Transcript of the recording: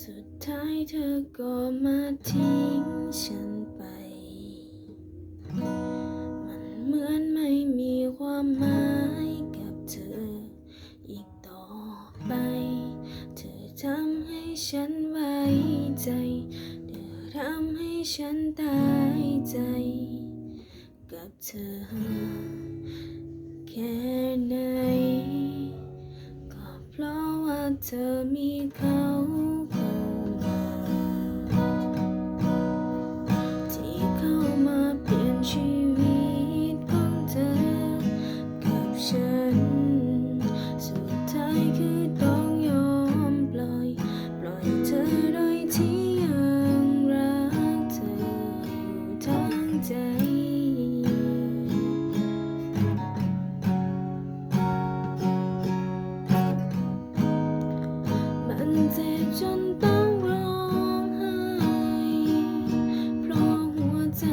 สุดท้ายเธอก็มาทิ้งฉันไป มันเหมือนไม่มีความหมายกับเธอ อีกต่อไป เธอทำให้ฉันไว้ใจ เธอทำให้ฉันตายใจ กับเธอ เธอมีเขาเข้ามาที่เข้ามาเปลี่ยนชีวิตของเธอกับฉัน สุดท้ายคือต้องยอมปล่อย ปล่อยเธอโดยที่ยังรักเธออยู่ทั้งใจ เจ็บจนต้องร้องไห้เพราะหัวใจ